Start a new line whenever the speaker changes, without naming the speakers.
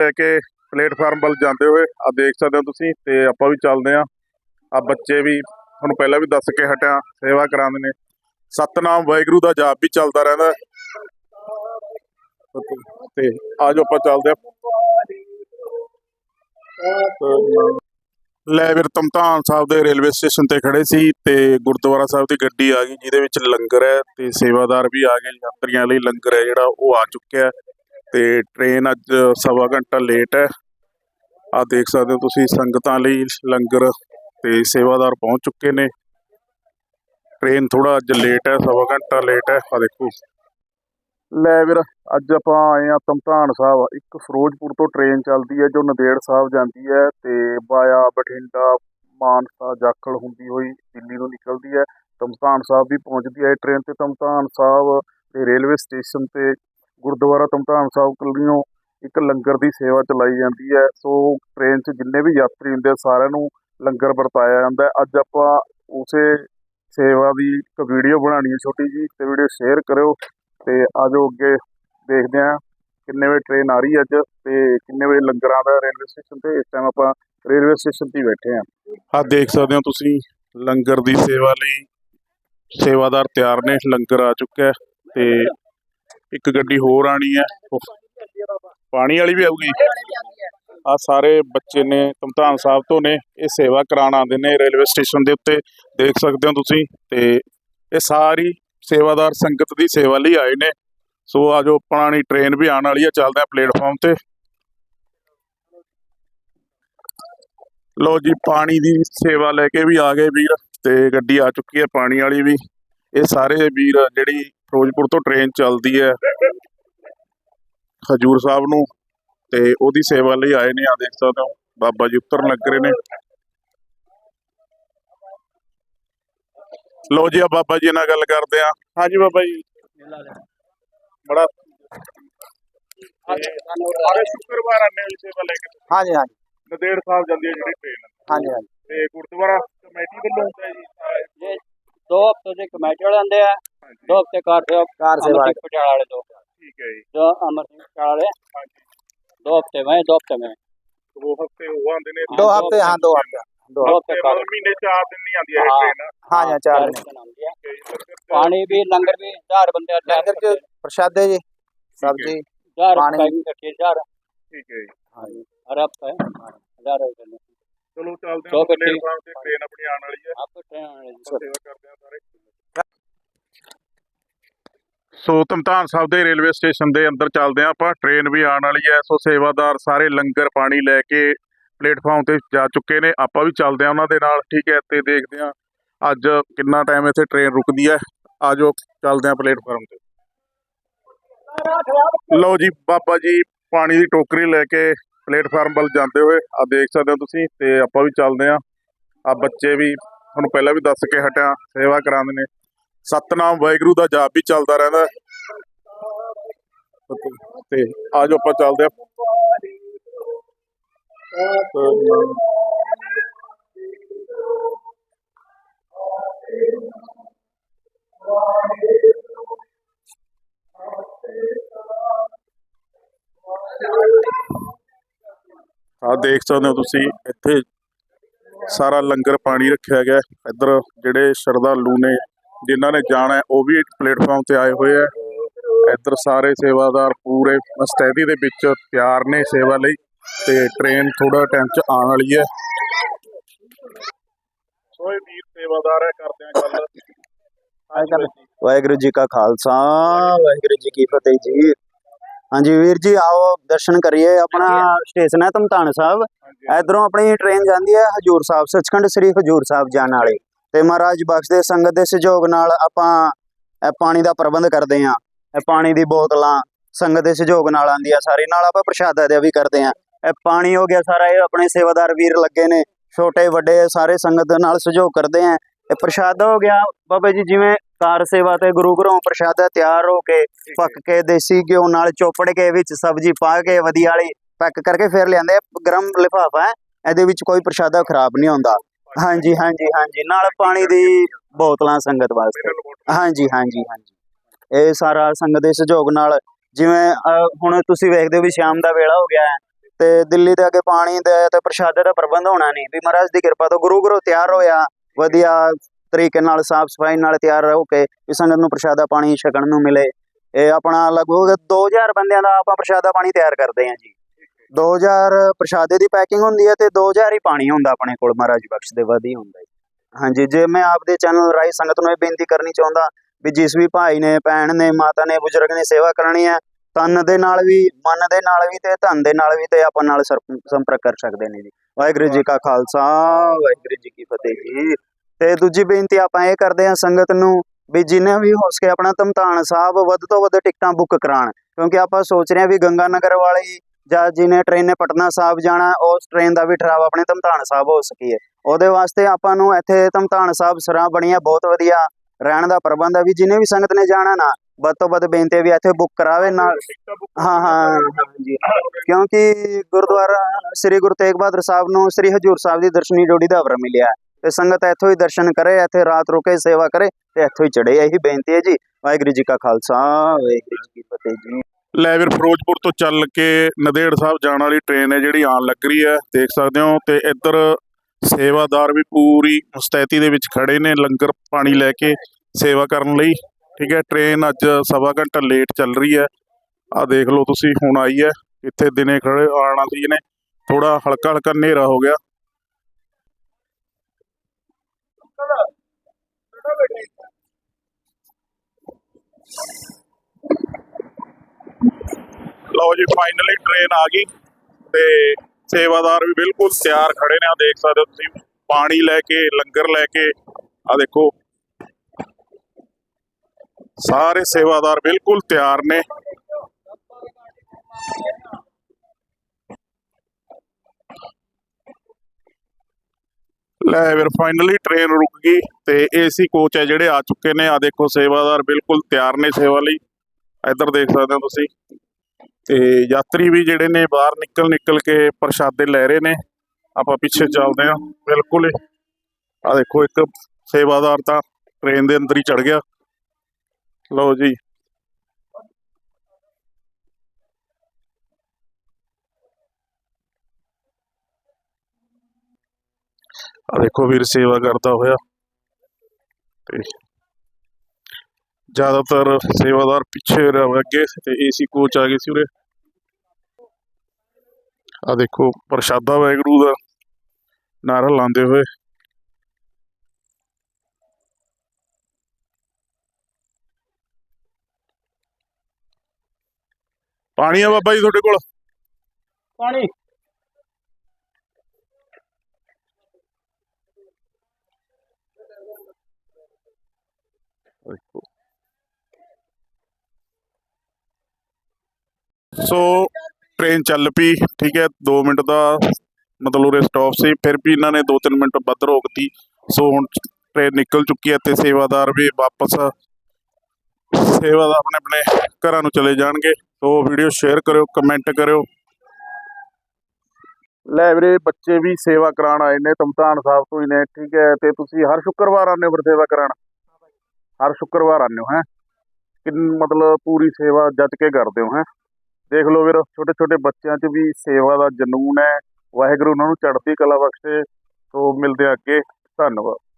ਲੈ ਕੇ ਪਲੇਟਫਾਰਮ ਵੱਲ ਜਾਂਦੇ ਹੋਏ ਆ ਦੇਖ ਸਕਦੇ ਹੋ ਤੁਸੀਂ ਤੇ ਆਪਾਂ ਵੀ ਚੱਲਦੇ ਆ ਆ ਬੱਚੇ ਵੀ ਤੁਹਾਨੂੰ ਪਹਿਲਾਂ ਵੀ ਦੱਸ ਕੇ ਹਟਿਆ, ਸੇਵਾ ਕਰਾਉਂਦੇ ਨੇ। ਸਤਨਾਮ ਵਾਹਿਗੁਰੂ ਦਾ ਜਾਪ ਵੀ ਚੱਲਦਾ ਰਹਿੰਦਾ ਤੇ ਆਜੋ ਆਪਾਂ ਚੱਲਦੇ ਆ ਲੈ ਵੀਰ ਤਮਤਾਨ ਸਾਹਿਬ ਦੇ ਰੇਲਵੇ ਸਟੇਸ਼ਨ ਤੇ ਖੜੇ ਸੀ ਤੇ ਗੁਰਦੁਆਰਾ ਸਾਹਿਬ ਦੀ ਗੱਡੀ ਆ ਗਈ, ਜਿਹਦੇ ਵਿੱਚ ਲੰਗਰ ਹੈ ਤੇ ਸੇਵਾਦਾਰ ਵੀ ਆ ਗਏ, ਯਾਤਰੀਆਂ ਲਈ ਲੰਗਰ ਹੈ ਜਿਹੜਾ, ਉਹ ਆ ਚੁੱਕਿਆ ਤੇ ਟ੍ਰੇਨ ਅੱਜ ਸਵਾ ਘੰਟਾ ਲੇਟ ਹੈ। ਆ ਦੇਖ ਸਕਦੇ ਹੋ ਤੁਸੀਂ, ਸੰਗਤਾਂ ਲਈ ਲੰਗਰ ਤੇ ਸੇਵਾਦਾਰ ਪਹੁੰਚ ਚੁੱਕੇ ਨੇ। ਟ੍ਰੇਨ ਥੋੜਾ ਅੱਜ ਲੇਟ ਹੈ, ਸਵਾ ਘੰਟਾ ਲੇਟ ਹੈ। ਆ ਦੇਖੋ। ਲੈ ਵੀਰ, ਅੱਜ ਆਪਾਂ ਆਏ ਆ ਤਮਤਾਨ ਸਾਹਿਬ। ਇੱਕ ਫਿਰੋਜ਼ਪੁਰ ਤੋਂ ਟ੍ਰੇਨ ਚੱਲਦੀ ਹੈ, ਜੋ ਨੰਦੇੜ ਸਾਹਿਬ ਜਾਂਦੀ ਹੈ ਤੇ ਬਾਇਆ ਬਠਿੰਡਾ, ਮਾਨਸਾ, ਜਾਖਲ ਹੁੰਦੀ ਹੋਈ ਦਿੱਲੀ ਨੂੰ ਨਿਕਲਦੀ ਹੈ। ਤਮਤਾਨ ਸਾਹਿਬ ਵੀ ਪਹੁੰਚਦੀ ਹੈ ਇਹ ਟ੍ਰੇਨ ਤੇ। ਤਮਤਾਨ ਸਾਹਿਬ ਦੇ ਰੇਲਵੇ ਸਟੇਸ਼ਨ ਤੇ ਗੁਰਦੁਆਰਾ ਤਮਤਾਨ ਸਾਹਿਬ ਕਲੀਓ ਇੱਕ ਲੰਗਰ ਦੀ ਸੇਵਾ ਚਲਾਈ ਜਾਂਦੀ ਹੈ। ਸੋ ਟ੍ਰੇਨ 'ਚ ਜਿੰਨੇ ਵੀ ਯਾਤਰੀ ਹੁੰਦੇ ਆ, ਸਾਰਿਆਂ ਨੂੰ ਲੰਗਰ ਵਰਤਾਇਆ ਜਾਂਦਾ ਹੈ। ਅੱਜ ਆਪਾਂ ਉਸੇ ਸੇਵਾ ਦੀ ਇੱਕ ਵੀਡੀਓ ਬਣਾਉਣੀ ਹੈ ਛੋਟੀ ਜੀ ਤੇ ਵੀਡੀਓ ਸ਼ੇਅਰ ਕਰਿਓ ਤੇ ਆਜੋ ਅੱਗੇ ਦੇਖਦੇ ਹਾਂ ਕਿੰਨੇ ਵਜੇ ਟ੍ਰੇਨ ਆ ਰਹੀ ਹੈ ਅੱਜ ਤੇ ਕਿੰਨੇ ਵਜੇ ਲੰਗਰ ਆਉਂਦਾ ਰੇਲਵੇ ਸਟੇਸ਼ਨ ਤੇ, ਇਸ ਟਾਈਮ ਆਪਾਂ ਰੇਲਵੇ ਸਟੇਸ਼ਨ ਤੇ ਬੈਠੇ ਹਾਂ। ਆ ਦੇਖ ਸਕਦੇ ਹੋ ਤੁਸੀਂ, ਲੰਗਰ ਦੀ ਸੇਵਾ ਲਈ ਸੇਵਾਦਾਰ ਤਿਆਰ ਨੇ, ਲੰਗਰ ਆ ਚੁੱਕਾ ਹੈ ਤੇ ਇੱਕ ਗੱਡੀ ਹੋਰ ਆਣੀ ਹੈ। ਪਾਣੀ ਵਾਲੀ ਵੀ ਆਊਗੀ। ਆ ਸਾਰੇ ਬੱਚੇ ਨੇ ਤਮਤਾਨ ਸਾਹਿਬ ਤੋਂ ਨੇ, ਇਹ ਸੇਵਾ ਕਰਾਉਣ ਆਉਂਦੇ ਨੇ ਰੇਲਵੇ ਸਟੇਸ਼ਨ ਦੇ ਉੱਤੇ। ਦੇਖ ਸਕਦੇ ਹੋ ਤੁਸੀਂ, ਤੇ ਇਹ ਸਾਰੀ ਸੇਵਾਦਾਰ ਸੰਗਤ ਦੀ ਸੇਵਾ ਲਈ ਆਏ ਨੇ। ਸੋ ਆਜੋ ਪੁਰਾਣੀ ਟ੍ਰੇਨ ਵੀ ਆਉਣ ਵਾਲੀ ਹੈ, ਚੱਲਦੇ ਆ ਪਲੇਟਫਾਰਮ ਤੇ। ਲੋ ਜੀ, ਪਾਣੀ ਦੀ ਸੇਵਾ ਲੈ ਕੇ ਵੀ ਆ ਗਏ ਵੀਰ, ਤੇ ਗੱਡੀ ਆ ਚੁੱਕੀ ਹੈ ਪਾਣੀ ਵਾਲੀ ਵੀ। ਇਹ ਸਾਰੇ ਵੀਰ, ਜਿਹੜੀ ਫਿਰੋਜ਼ਪੁਰ ਤੋਂ ਟ੍ਰੇਨ ਚੱਲਦੀ ਹੈ ਹਜੂਰ ਸਾਹਿਬ ਨੂੰ ਤੇ ਉਹਦੀ ਸੇਵਾ ਲਈ ਆਏ ਨੇ ਆ ਦੇਖ ਸਕਦੇ ਹੋ ਬਾਬਾ ਜੀ ਉਤਰਨ ਲੱਗ ਰਹੇ ਨੇ। ਲੋ ਜੀ ਆ ਬਾਬਾ ਜੀ ਨਾਲ ਗੱਲ ਕਰਦੇ ਆ ਹਾਂਜੀ ਬਾਬਾ ਜੀ। ਬੜਾ ਸਾਰੇ ਸ਼ੁੱਕਰਵਾਰ ਆਨੇ ਵਾਲੀ ਸੇਵਾ ਲੈ ਕੇ
ਹਾਂਜੀ ਹਾਂਜੀ।
ਨਦੇੜ ਸਾਹਿਬ ਜਾਂਦੀ ਹੈ ਜਿਹੜੀ ਟ੍ਰੇਨ
ਹਾਂਜੀ ਹਾਂਜੀ।
ਤੇ ਗੁਰਦੁਆਰਾ ਕਮੇਟੀ ਵੱਲੋਂ ਹੁੰਦਾ ਜੀ?
ਦੋ ਹਫ਼ਤੇ ਦੇ ਕਮੇਟੀ ਵਾਲੇ ਆਂਦੇ ਆ। हैं
ਹਾਂਜੀ
दो हफ्ते कार से
ਕਾਰ ਸੇਵਾ
अमर सिंह पटियाला वाले दो
ਠੀਕ ਹੈ ਜੀ
जो अमर सिंह पटियाला वाले
ਹਾਂਜੀ
दो हफ्ते में दो हफ्ते में
ਦੋ ਹਫ਼ਤੇ ਉਹ ਆਉਂਦੇ ਨੇ
ਦੋ ਹਫ਼ਤੇ ਹਾਂ ਦੋ ਹਫ਼ਤੇ ਦੋ
दो
ਹਫ਼ਤੇ
हफ्ते
ਤੇ
कार
ਮਤਲਬ ਮਹੀਨੇ ਚਾਰ ਦਿਨ ਨਹੀਂ ਆਉਂਦੀ ਇਹ
ਹਾਂ।
ਟ੍ਰੇਨ
ਹਾਂ ਜੀ ਚਾਰ
कार
ਦਿਨ
का नाम दिया
ਠੀਕ ਹੈ ਜੀ ਫਿਰ- ਫਿਰ-
पानी भी लंगर भी हजार बंदे हजार
ਲੰਗਰ ਚ ਪ੍ਰਸ਼ਾਦੇ ਜੀ ਸਬਜ਼ੀ
हजार
पानी-
पैकिंग करके हजार
ਠੀਕ ਹੈ ਜੀ
हाँ जी हर हफ्ते हजार रुपये में
ਚਲੋ ਚੱਲਦੇ
ਦੋ
ਹਾਂ
ਗੱਡੀ।
ਪਲੇਟਫਾਰਮ ਤੇ ਟ੍ਰੇਨ ਆਪਣੀ ਆਉਣ ਵਾਲੀ ਹੈ
आपको ट्रेन वाले
ਆਪਾਂ ਸੋ ਤਮਤਾਨ ਸਾਹਿਬ ਦੇ ਰੇਲਵੇ ਸਟੇਸ਼ਨ ਦੇ ਅੰਦਰ ਚੱਲਦੇ ਹਾਂ ਆਪਾਂ। ਟ੍ਰੇਨ ਵੀ ਆਉਣ ਵਾਲੀ ਹੈ, ਸੋ ਸੇਵਾਦਾਰ ਸਾਰੇ ਲੰਗਰ ਪਾਣੀ ਲੈ ਕੇ ਪਲੇਟਫਾਰਮ ਤੇ ਜਾ ਚੁੱਕੇ ਨੇ। ਆਪਾਂ ਵੀ ਚੱਲਦੇ ਹਾਂ ਉਹਨਾਂ ਦੇ ਨਾਲ, ਠੀਕ ਹੈ, ਤੇ ਦੇਖਦੇ ਹਾਂ ਅੱਜ ਕਿੰਨਾ ਟਾਈਮ ਇੱਥੇ ਟ੍ਰੇਨ ਰੁਕਦੀ ਹੈ। ਆਜੋ, ਚੱਲਦੇ ਹਾਂ ਪਲੇਟਫਾਰਮ ਤੇ। ਲਓ ਜੀ, ਬਾਬਾ ਜੀ ਪਾਣੀ ਦੀ ਟੋਕਰੀ ਲੈ ਕੇ ਪਲੇਟਫਾਰਮ ਵੱਲ ਜਾਂਦੇ ਹੋਏ ਆ ਦੇਖ ਸਕਦੇ ਹੋ ਤੁਸੀਂ, ਤੇ ਆਪਾਂ ਵੀ ਚੱਲਦੇ ਹਾਂ। ਆ ਬੱਚੇ ਵੀ, ਤੁਹਾਨੂੰ ਪਹਿਲਾਂ ਵੀ ਦੱਸ ਕੇ ਹਟਿਆ, ਸੇਵਾ ਕਰਾਉਂਦੇ ਨੇ। ਸਤਨਾਮ ਵਾਹਿਗੁਰੂ ਦਾ ਜਾਪ ਵੀ ਚੱਲਦਾ ਰਹਿੰਦਾ ਹੈ। ਤੇ ਆਜੋ ਆਪਾਂ ਚੱਲਦੇ ਹਾਂ ਆ ਦੇਖ ਸਕਦੇ ਹੋ ਤੁਸੀਂ, ਇੱਥੇ ਸਾਰਾ ਲੰਗਰ ਪਾਣੀ ਰੱਖਿਆ ਗਿਆ ਇੱਧਰ ਜਿਹੜੇ ਸ਼ਰਧਾਲੂ ਨੇ ਜਿਨ੍ਹਾਂ ਨੇ ਜਾਣਾ ਹੈ ਉਹ ਵੀ ਇੱਕ ਪਲੇਟਫਾਰਮ ਤੇ ਆਏ ਹੋਏ ਆ ਇੱਧਰ ਸਾਰੇ ਸੇਵਾਦਾਰ ਪੂਰੇ ਮਸਤੈਦੀ ਦੇ ਵਿੱਚ ਤਿਆਰ ਨੇ ਸੇਵਾ ਲਈ ਤੇ ਟ੍ਰੇਨ ਥੋੜਾ ਟਾਈਮ ਚ ਆਉਣ ਵਾਲੀ ਹੈ। ਸੋ ਇਹ ਵੀਰ ਸੇਵਾਦਾਰ ਹੈ ਕਰਦੇ ਆ ਗੱਲ।
ਵਾਹਿਗੁਰੂ ਜੀ ਕਾ ਖਾਲਸਾ ਵਾਹਿਗੁਰੂ ਜੀ ਕੀ ਫਤਿਹ ਜੀ। ਹਾਂਜੀ ਵੀਰ ਜੀ ਆਓ ਦਰਸ਼ਨ ਕਰੀਏ ਆਪਣਾ ਸਟੇਸ਼ਨ ਹੈ ਤਮਤਾਨ ਸਾਹਿਬ। ਇਧਰੋਂ ਆਪਣੀ ਟ੍ਰੇਨ ਜਾਂਦੀ ਹੈ ਹਜੂਰ ਸਾਹਿਬ ਸੱਚਖੰਡ ਸ੍ਰੀ ਹਜੂਰ ਸਾਹਿਬ ਜਾਣ ਵਾਲੀ। ਤੇ ਮਹਾਰਾਜ ਬਖਸ਼ ਦੇ, ਸੰਗਤ ਦੇ ਸਹਿਯੋਗ ਨਾਲ ਆਪਾਂ ਪਾਣੀ ਦਾ ਪ੍ਰਬੰਧ ਕਰਦੇ ਹਾਂ ਪਾਣੀ ਦੀ ਬੋਤਲਾਂ, ਸੰਗਤ ਦੇ ਸਹਿਯੋਗ ਨਾਲ ਆਂਦੀ ਆ ਸਾਰੇ ਨਾਲ ਆਪਾਂ ਪ੍ਰਸ਼ਾਦਾ ਦੇ ਵੀ ਕਰਦੇ ਹਾਂ ਇਹ ਪਾਣੀ ਹੋ ਗਿਆ ਸਾਰਾ, ਇਹ ਆਪਣੇ ਸੇਵਾਦਾਰ ਵੀਰ ਲੱਗੇ ਨੇ, ਛੋਟੇ, ਵੱਡੇ ਸਾਰੇ ਸੰਗਤ ਨਾਲ ਸਹਿਯੋਗ ਕਰਦੇ ਆ ਇਹ ਪ੍ਰਸ਼ਾਦਾ ਹੋ ਗਿਆ, ਬਾਬਾ ਜੀ ਜਿਵੇਂ ਕਾਰ ਸੇਵਾ ਤੇ ਗੁਰੂ ਘਰੋਂ ਪ੍ਰਸ਼ਾਦਾ ਤਿਆਰ ਹੋ ਕੇ, ਪੱਕ ਕੇ, ਦੇਸੀ ਘਿਓ ਨਾਲ ਚੋਪੜ ਕੇ ਵਿੱਚ ਸਬਜ਼ੀ ਪਾ ਕੇ, ਵਧੀਆ ਵਾਲੀ ਪੈਕ ਕਰਕੇ ਫਿਰ ਲਿਆਂਦੇ ਆ। ਗਰਮ ਲਿਫਾਫਾ ਹੈ, ਇਹਦੇ ਵਿੱਚ ਕੋਈ ਪ੍ਰਸ਼ਾਦਾ ਖਰਾਬ ਨਹੀਂ ਹੁੰਦਾ ਹਾਂਜੀ ਹਾਂਜੀ ਹਾਂਜੀ। ਨਾਲ ਪਾਣੀ ਦੀ ਬੋਤਲਾਂ ਸੰਗਤ ਵਾਸਤੇ। ਹਾਂਜੀ ਹਾਂਜੀ ਹਾਂਜੀ। ਇਹ ਸਾਰਾ ਸੰਗਤ ਦੇ ਸਹਿਯੋਗ ਨਾਲ ਜਿਵੇਂ ਹੁਣ ਤੁਸੀਂ ਵੇਖਦੇ ਹੋ ਵੀ ਸ਼ਾਮ ਦਾ ਵੇਲਾ ਹੋ ਗਿਆ ਹੈ ਤੇ ਦਿੱਲੀ ਦੇ ਅੱਗੇ ਪਾਣੀ ਦੇ ਤੇ ਪ੍ਰਸ਼ਾਦੇ ਦਾ ਪ੍ਰਬੰਧ ਹੋਣਾ ਨਹੀਂ। ਵੀ ਮਹਾਰਾਜ ਦੀ ਕਿਰਪਾ ਤੋਂ ਗੁਰੂ ਗੁਰੂ ਤਿਆਰ ਹੋਇਆ। ਵਧੀਆ ਤਰੀਕੇ ਨਾਲ ਸਾਫ਼ ਸਫ਼ਾਈ ਨਾਲ ਤਿਆਰ ਹੋ ਕੇ ਵੀ ਸੰਗਤ ਨੂੰ ਪ੍ਰਸ਼ਾਦਾ ਪਾਣੀ ਛਕਣ ਨੂੰ ਮਿਲੇ। ਇਹ ਆਪਣਾ ਲਗਭਗ 2000 ਬੰਦਿਆਂ ਦਾ ਆਪਾਂ ਪ੍ਰਸ਼ਾਦਾ ਪਾਣੀ ਤਿਆਰ ਕਰਦੇ ਹਾਂ ਜੀ। 2000 ਪ੍ਰਸ਼ਾਦੇ ਦੀ ਪੈਕਿੰਗ ਹੁੰਦੀ ਹੈ ਤੇ 2000 ਹੀ ਪਾਣੀ ਹੁੰਦਾ ਆਪਣੇ ਕੋਲ ਮਹਾਰਾਜ ਬਖਸ਼ ਦੇ ਵਧੀ ਹੁੰਦਾ ਹਾਂਜੀ, ਜੇ ਮੈਂ ਆਪਦੇ ਚੈਨਲ ਰਾਹੀਂ ਸੰਗਤ ਨੂੰ ਇਹ ਬੇਨਤੀ ਕਰਨੀ ਚਾਹੁੰਦਾ ਵੀ ਜਿਸ ਵੀ ਭਾਈ ਨੇ, ਭੈਣ ਨੇ, ਮਾਤਾ ਨੇ, ਬਜ਼ੁਰਗ ਨੇ ਸੇਵਾ ਕਰਨੀ ਹੈ ਤਨ ਦੇ ਨਾਲ ਵੀ, ਮਨ ਦੇ ਨਾਲ ਵੀ ਤੇ ਧਨ ਦੇ ਨਾਲ ਵੀ ਤੇ ਆਪਾਂ ਨਾਲ ਸੰਪਰਕ ਕਰ ਸਕਦੇ ਨੇ ਜੀ। ਵਾਹਿਗੁਰੂ ਜੀ ਕਾ ਖਾਲਸਾ, ਵਾਹਿਗੁਰੂ ਜੀ ਕੀ ਫਤਿਹ। ਜੀ ਤੇ ਦੂਜੀ ਬੇਨਤੀ ਆਪਾਂ ਇਹ ਕਰਦੇ ਹਾਂ ਸੰਗਤ ਨੂੰ ਵੀ ਜਿੰਨੇ ਵੀ ਹੋ ਸਕੇ ਆਪਣਾ ਧਮਤਾਨ ਸਾਹਿਬ ਵੱਧ ਤੋਂ ਵੱਧ ਟਿਕਟਾਂ ਬੁੱਕ ਕਰਾਉਣ। ਕਿਉਂਕਿ ਆਪਾਂ ਸੋਚ ਰਹੇ ਹਾਂ ਵੀ ਗੰਗਾ ਨਗਰ ਵਾਲੀ ਜਾਂ ਜਿਹਨੇ ਟ੍ਰੇਨ ਨੇ ਪਟਨਾ ਸਾਹਿਬ ਜਾਣਾ ਉਸ ਟ੍ਰੇਨ ਦਾ ਵੀ ਠਹਿਰਾਵ ਆਪਣੇ ਧਮਤਾਨ ਸਾਹਿਬ ਹੋ ਸਕੇ ਉਹਦੇ ਵਾਸਤੇ ਆਪਾਂ ਨੂੰ ਇੱਥੇ ਧਮਤਾਨ ਸਾਹਿਬ ਸਰਾਂ ਬਣੀਆਂ ਬਹੁਤ ਵਧੀਆ। ਰਹਿਣ ਦਾ ਪ੍ਰਬੰਧ ਹੈ ਵੀ ਜਿਹਨੇ ਵੀ ਸੰਗਤ ਨੇ ਜਾਣਾ ਨਾ ਵੱਧ ਤੋਂ ਵੱਧ ਬੇਨਤੀ ਵੀ ਇੱਥੇ ਬੁੱਕ ਕਰਾਵੇ ਨਾਲ ਹਾਂ ਹਾਂ ਜੀ ਕਿਉਂਕਿ ਗੁਰਦੁਆਰਾ ਸ੍ਰੀ ਗੁਰੂ ਤੇਗ ਬਹਾਦਰ ਸਾਹਿਬ ਨੂੰ ਸ੍ਰੀ ਹਜੂਰ ਸਾਹਿਬ ਦੀ ਦਰਸ਼ਨੀ ਜੋੜੀ ਦਾ ਅਵਰ ਮਿਲਿਆ। ਤੇ ਸੰਗਤ ਇੱਥੋਂ ਹੀ ਦਰਸ਼ਨ ਕਰੇ ਇੱਥੇ ਰਾਤ ਰੁਕੇ ਸੇਵਾ ਕਰੇ ਤੇ ਇੱਥੋਂ ਹੀ ਚੜੇ ਇਹੀ ਬੇਨਤੀ ਹੈ ਜੀ। ਵਾਹਿਗੁਰੂ ਜੀ ਕਾ ਖਾਲਸਾ ਵਾਹਿਗੁਰੂ ਜੀ ਕੀ ਫਤਿਹ ਜੀ।
ਲੈ ਵੀਰ, ਫਿਰੋਜ਼ਪੁਰ ਤੋਂ ਚੱਲ ਕੇ ਨਦੇੜ ਸਾਹਿਬ ਜਾਣ ਵਾਲੀ ਟ੍ਰੇਨ ਹੈ ਜਿਹੜੀ ਆਉਣ ਲੱਗ ਰਹੀ ਹੈ, ਦੇਖ ਸਕਦੇ ਹੋ ਤੇ ਇੱਧਰ ਸੇਵਾਦਾਰ ਵੀ ਪੂਰੀ ਮੁਸਤੈਦੀ ਦੇ ਵਿੱਚ ਖੜੇ ਨੇ, ਲੰਗਰ ਪਾਣੀ ਲੈ ਕੇ ਸੇਵਾ ਕਰਨ ਲਈ, ਠੀਕ ਹੈ ਟ੍ਰੇਨ ਅੱਜ ਸਵਾ ਘੰਟਾ ਲੇਟ ਚੱਲ ਰਹੀ ਹੈ। ਆ ਦੇਖ ਲਓ ਤੁਸੀਂ, ਹੁਣ ਆਈ ਹੈ, ਇੱਥੇ ਦਿਨੇ ਖੜੇ ਆਣਾ ਸੀ ਨੇ ਥੋੜਾ ਹਲਕਾ ਹਲਕਾ ਹਨੇਰਾ ਹੋ ਗਿਆ। ਲਓ ਜੀ ਫਾਈਨਲੀ ਟ੍ਰੇਨ ਆ ਗਈ ਤੇ ਸੇਵਾਦਾਰ ਵੀ ਬਿਲਕੁਲ ਤਿਆਰ ਖੜੇ ਨੇ। ਆ ਦੇਖ ਸਕਦੇ ਹੋ ਤੁਸੀਂ, ਪਾਣੀ ਲੈ ਕੇ, ਲੰਗਰ ਲੈ ਕੇ ਆ ਦੇਖੋ। ਸਾਰੇ ਸੇਵਾਦਾਰ ਬਿਲਕੁਲ ਤਿਆਰ ਨੇ। ਲੈ ਫਿਰ ਫਾਈਨਲੀ ਟ੍ਰੇਨ ਰੁਕ ਗਈ ਤੇ ਏਸੀ ਕੋਚ ਹੈ ਜਿਹੜੇ ਆ ਚੁੱਕੇ ਨੇ। ਆ ਦੇਖੋ, ਸੇਵਾਦਾਰ ਬਿਲਕੁਲ ਤਿਆਰ ਨੇ ਸੇਵਾ ਲਈ। ਇੱਧਰ ਦੇਖ ਸਕਦੇ ਹੋ ਤੁਸੀਂ। ਤੇ ਯਾਤਰੀ ਵੀ ਜਿਹੜੇ ਨੇ ਬਾਹਰ ਨਿਕਲ ਨਿਕਲ ਕੇ ਪ੍ਰਸ਼ਾਦੇ ਲੈ ਰਹੇ ਨੇ। ਆਪਾਂ ਪਿੱਛੇ ਚੱਲਦੇ ਹਾਂ। ਬਿਲਕੁਲ ਆ ਦੇਖੋ, ਇੱਕ ਸੇਵਾਦਾਰ ਤਾਂ ਟ੍ਰੇਨ ਦੇ ਅੰਦਰ ਹੀ ਚੜ ਗਿਆ। ਲਓ ਜੀ। ਆ ਦੇਖੋ, ਵੀਰ ਸੇਵਾ ਕਰਦਾ ਹੋਇਆ। ਤੇ ਜ਼ਿਆਦਾਤਰ ਸੇਵਾਦਾਰ ਪਿੱਛੇ ਰਹਿ ਅੱਗੇ ਤੇ ਏਸੀ ਕੋਚ ਆ ਗਏ ਸੀ ਉਰੇ। ਆ ਦੇਖੋ ਪ੍ਰਸ਼ਾਦਾ ਵੈਗਰੂ ਦਾ ਨਾਰਾ ਲਾਉਂਦੇ ਹੋਏ। ਪਾਣੀ ਆ ਬਾਬਾ ਜੀ ਤੁਹਾਡੇ ਕੋਲ?
पानी
ਦੇਖੋ। ਸੋ ਟ੍ਰੇਨ ਚੱਲ ਪਈ, ਠੀਕ ਹੈ 2 ਮਿੰਟ ਦਾ ਮਤਲਬ ਉਰੇ ਸਟਾਪ ਸੀ, ਫਿਰ ਵੀ ਇਹਨਾਂ ਨੇ 2-3 ਮਿੰਟ ਵੱਧ ਰੋਕਤੀ ਸੋ ਹੁਣ ਟ੍ਰੇਨ ਨਿਕਲ ਚੁੱਕੀ ਹੈ ਤੇ ਸੇਵਾਦਾਰ ਵੀ ਵਾਪਸ ਸੇਵਾਦਾਰ ਆਪਣੇ ਆਪਣੇ ਘਰਾਂ ਨੂੰ ਚਲੇ ਜਾਣਗੇ। ਸੋ ਵੀਡੀਓ ਸ਼ੇਅਰ ਕਰਿਓ ਕਮੈਂਟ ਕਰਿਓ। ਲੈ ਵੀਰੇ, ਬੱਚੇ ਵੀ ਸੇਵਾ ਕਰਾਉਣ ਆਏ ਨੇ ਤਮਤਾਨ ਸਾਹਿਬ ਤੋਂ ਹੀ ਨੇ, ਠੀਕ ਹੈ, ਤੇ ਤੁਸੀਂ ਹਰ ਸ਼ੁੱਕਰਵਾਰ ਆਉਂਦੇ ਹੋ ਫਿਰ ਸੇਵਾ ਕਰਾਉਣ? ਹਰ ਸ਼ੁੱਕਰਵਾਰ ਆਉਂਦੇ ਹੋ, ਹੈ? ਕਿ ਮਤਲਬ ਪੂਰੀ ਸੇਵਾ ਜੱਜ ਕੇ ਕਰਦੇ ਹੋ, ਹੈ? ਦੇਖ ਲਓ ਵੀਰ, ਛੋਟੇ ਛੋਟੇ ਬੱਚਿਆਂ 'ਚ ਵੀ ਸੇਵਾ ਦਾ ਜਨੂਨ ਹੈ। ਵਾਹਿਗੁਰੂ ਉਹਨਾਂ ਨੂੰ ਚੜ੍ਹਦੀ ਕਲਾ ਬਖਸ਼ੇ। ਤੋਂ ਮਿਲਦੇ ਅੱਗੇ। ਧੰਨਵਾਦ।